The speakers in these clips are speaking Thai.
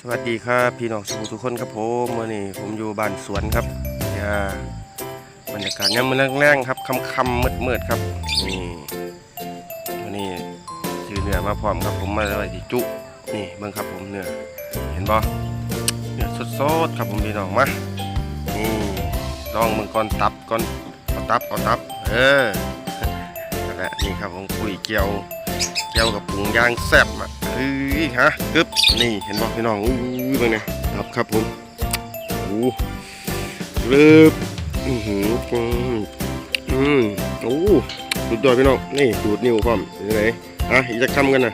สวัสดีครับพี่น้องสุทุกคนครับผมมื่อนี้ผมอยู่บ้านสวนครับอ่าบรรยากาศเนี่ยมันแรงๆครับค่ำๆมืดๆครับนี่วันนี้ซื้อเนื้อมาพร้อมครับผมมาไว้ที่จุนี่เบิ่งครับผมเนื้อเห็นบ่เนื้อสดๆครับผมพี่น้องมานี่ลองมึงก่อนตับก่อนเอาตับเอาตับ เออนั่นแหละนี่ครับผมคุยเกี๊ยว แก้วกับปรุงย่างแซ่บอะเฮ้ยฮะกึบนี่เห็นบอกพี่น้องอู้ยเป็นไงครับครับผมโอู้รึบอือหืออืมอืมโอ้สุดยอดพี่น้องนี่ดูดนิ้วพร้อมเป็นไงอะอีกจะคำกันนะ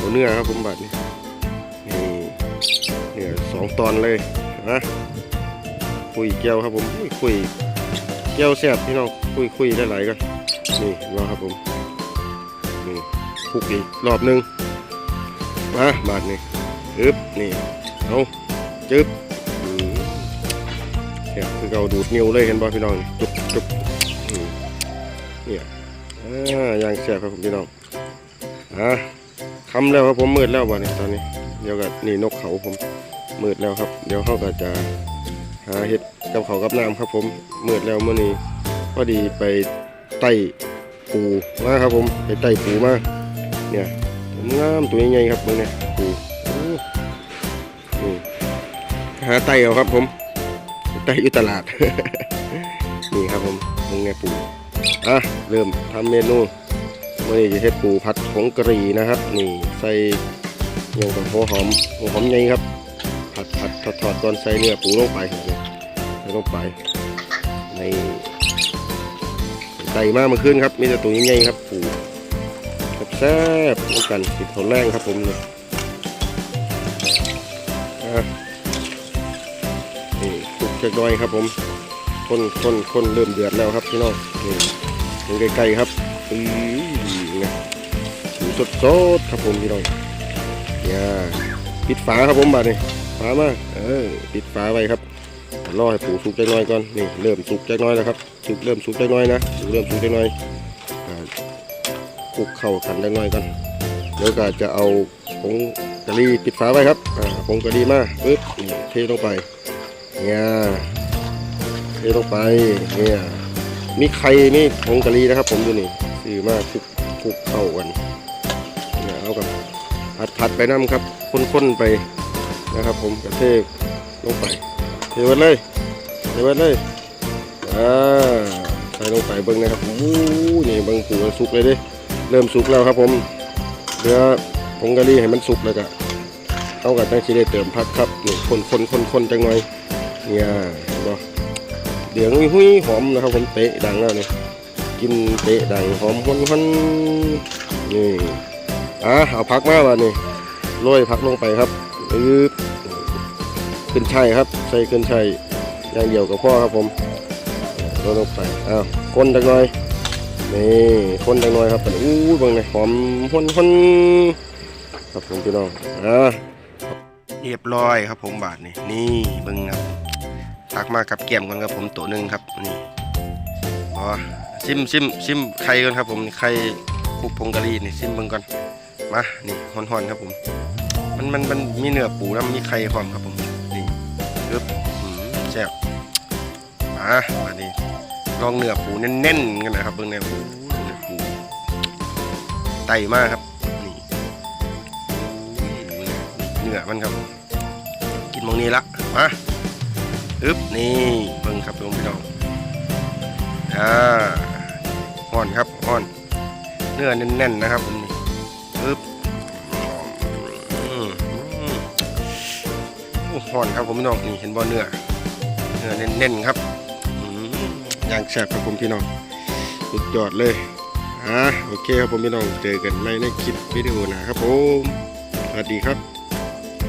ตัวเนื้อครับผมบัดนี่นี่เนื้อสองตอนเลยนะคุยแก้วครับผมคุยแก้วแซ่บพี่น้องคุยคุยได้หลายๆกันนี่รอครับผม คลุกอีกรอบหนึงมาบาดนี่อึบนี่เอาจึ๊บเนี่ยคือเราดูดนิ้วเลยเห็นบ่พี่น้องจุ๊บจุ๊บเนี่ยอย่างแซ่บครับผมพี่น้องอะคำแล้วครับผมมืดแล้วบ่เนี่ยตอนนี้ เดี๋ยวก็นี่นกเขาผมมืดแล้วครับ เดี๋ยวเขาก็จะหาเห็ดกับเขากับน้ำครับผมมืดแล้วเมื่อนี้พอดีไปไต่ปูมาครับผมไปไต่ปูมา เนี่ยงามตัวใหญ่ๆครับมึงเนี่ยโอ้นี่หาไตเอาครับผมไตอยู่ตลาด นี่ครับผมมึงเนี่ยปูอะเริ่มทำเมนูวันนี้จะเฮ็ดปูผัดผงกะหรี่นะครับ นี่ใส่เอย่างกับหัวหอมหัวหอมใหญ่ครับ ผัดผัดทอดทอดก่อนใส่เนื้อปูลงไปใส่ลงไปในไตมากเมื่อคืนครับ มีแต่ตัวใหญ่ๆครับปู แซ่บเหมือนกันติดผลแรงครับผมนี่อะนี่คลุกจักน่อยครับผมคนคนคนเริ่มเดือดแล้วครับพี่น้องนี่ดูใกล้ๆครับอือไงสดสดครับผมพี่น้องเนี่ยปิดฝาครับผมบาดนี่ฝามาเออปิดฝาไว้ครับรอให้ปูสุกจักน่อยก่อนนี่เริ่มสุกจักน่อยแล้วครับสุกเริ่มสุกจักน่อยนะเริ่มสุกจักน่อย คลุกเข้ากันได้หน่อยกันเดี๋ยวก็จะเอาผงกะหรี่ปิดฝาไว้ครับผงกะหรี่มาปึ๊บเทลงไปเนี่ยเทลงไปเนี่ยมีไข่มีผงกะหรี่นะครับ ผมดูนี่ซื้อมาคลุกคลุกเข้ากันเนี่ยเอากับผัดผัดไปน้ำครับข้นๆไปนะครับ ผมกระเทศลงไปเทไว้เลยเทไว้เลยอ่าใส่ลงไปเบิ้งนะครับโอ้นี่เบิ้งปูสุกเลยด้ เริ่มสุกแล้วครับผมเนื้อผงกะหรี่ให้มันสุกแล้วก็เอากับตั้งชีได้เติมพักครับนี่คนคนคนคนจังหน่อยเนี่ยเห็นบ่เดืองหุ้ยหอมนะครับผมเตะดังแล้วนี่กินเตะดังหอมฮอนฮอนนี่อะเอาพักมาว่ะนี่โรยพักลงไปครับอืบขึ้นช่ายครับใส่ขึ้นช่ายอย่างเดียวกับพ่อครับผมโรยลงไปอ้าวคนจังหน่อย นี่คนจังน้อยครับอู้บิ่งเลยหอมคนคนครับผมพี่น้องอ่าเรียบร้อยครับผมบาทนี่นี่บิ่งครับตักมากับเกี่ยมกันครับผมตัวหนึ่งครับนี่อ๋อซิมซิมซิมไข่ก่อนครับผมไข่คุกผงกะหรี่นี่ซิมบิ่งก่อนมานี่ฮอนๆครับผมมันมันมันมีเนื้อปูแล้วมีไข่พร้อมครับผมนี่ปึ๊บแซ่บมาบาดนี้ ลองเนื้อปูแน่นๆกันนะครับเบิ่งเนี่ยโอ้เนื้อปูไตมากครับนี่เนื้อมันครับ กินมองนี้ละมาอึ๊บนี่เบิ่งครับพี่น้องอ่าห่อนครับห่อน เนื้อแน่นๆนะครับผมนี่อึ๊บอือห่อนครับผมพี่น้องนี่เห็นบ่เนื้อเนื้อแน่นๆครับ อย่างแซ่บครับผมพี่น้องสุดยอดเลยอะโอเคครับผมพี่น้องเจอกันในในคลิปวิดีโอนะครับผมสวัสดีครับ